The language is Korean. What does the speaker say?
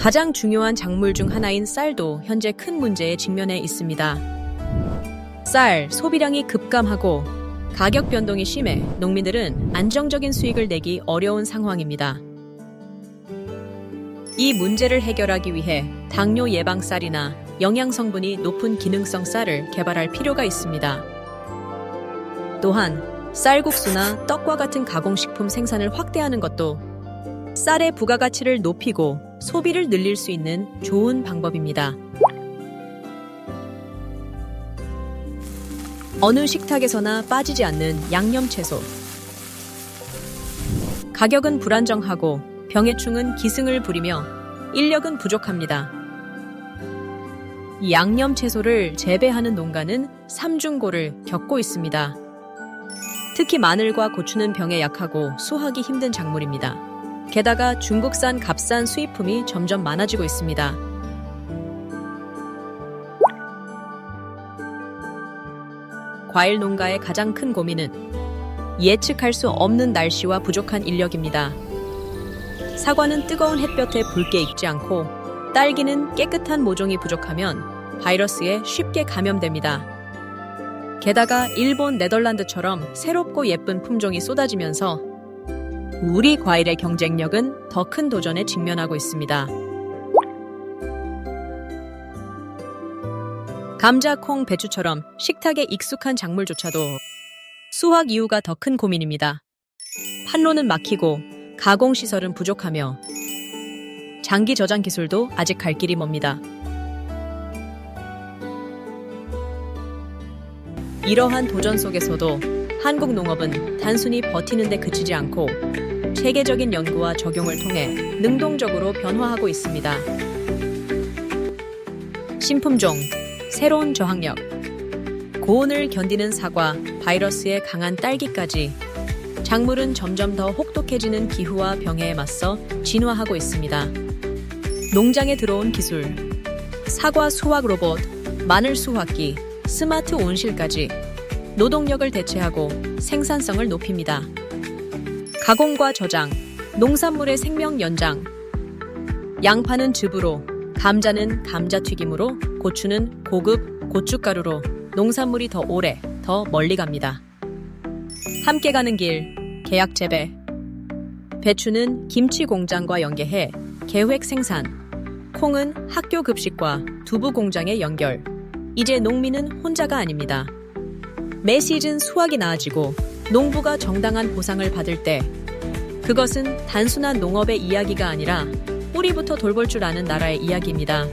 가장 중요한 작물 중 하나인 쌀도 현재 큰 문제에 직면해 있습니다. 쌀 소비량이 급감하고 가격 변동이 심해 농민들은 안정적인 수익을 내기 어려운 상황입니다. 이 문제를 해결하기 위해 당뇨 예방 쌀이나 영양 성분이 높은 기능성 쌀을 개발할 필요가 있습니다. 또한 쌀국수나 떡과 같은 가공식품 생산을 확대하는 것도 쌀의 부가가치를 높이고 소비를 늘릴 수 있는 좋은 방법입니다. 어느 식탁에서나 빠지지 않는 양념 채소. 가격은 불안정하고 병해충은 기승을 부리며 인력은 부족합니다. 이 양념 채소를 재배하는 농가는 삼중고를 겪고 있습니다. 특히 마늘과 고추는 병에 약하고 수확이 힘든 작물입니다. 게다가 중국산 값싼 수입품이 점점 많아지고 있습니다. 과일 농가의 가장 큰 고민은 예측할 수 없는 날씨와 부족한 인력입니다. 사과는 뜨거운 햇볕에 붉게 익지 않고 딸기는 깨끗한 모종이 부족하면 바이러스에 쉽게 감염됩니다. 게다가 일본, 네덜란드처럼 새롭고 예쁜 품종이 쏟아지면서 우리 과일의 경쟁력은 더 큰 도전에 직면하고 있습니다. 감자, 콩, 배추처럼 식탁에 익숙한 작물조차도 수확 이후가 더 큰 고민입니다. 판로는 막히고 가공 시설은 부족하며 장기 저장 기술도 아직 갈 길이 먼니다. 이러한 도전 속에서도 한국 농업은 단순히 버티는 데 그치지 않고 체계적인 연구와 적용을 통해 능동적으로 변화하고 있습니다. 신품종, 새로운 저항력, 고온을 견디는 사과, 바이러스에 강한 딸기까지 작물은 점점 더 혹독해지는 기후와 병해에 맞서 진화하고 있습니다. 농장에 들어온 기술, 사과 수확 로봇, 마늘 수확기, 스마트 온실까지 노동력을 대체하고 생산성을 높입니다. 가공과 저장, 농산물의 생명 연장. 양파는 즙으로, 감자는 감자튀김으로, 고추는 고급 고춧가루로 농산물이 더 오래, 더 멀리 갑니다. 함께 가는 길, 계약 재배. 배추는 김치 공장과 연계해 계획 생산. 콩은 학교 급식과 두부 공장의 연결. 이제 농민은 혼자가 아닙니다. 매 시즌 수확이 나아지고 농부가 정당한 보상을 받을 때 그것은 단순한 농업의 이야기가 아니라 뿌리부터 돌볼 줄 아는 나라의 이야기입니다.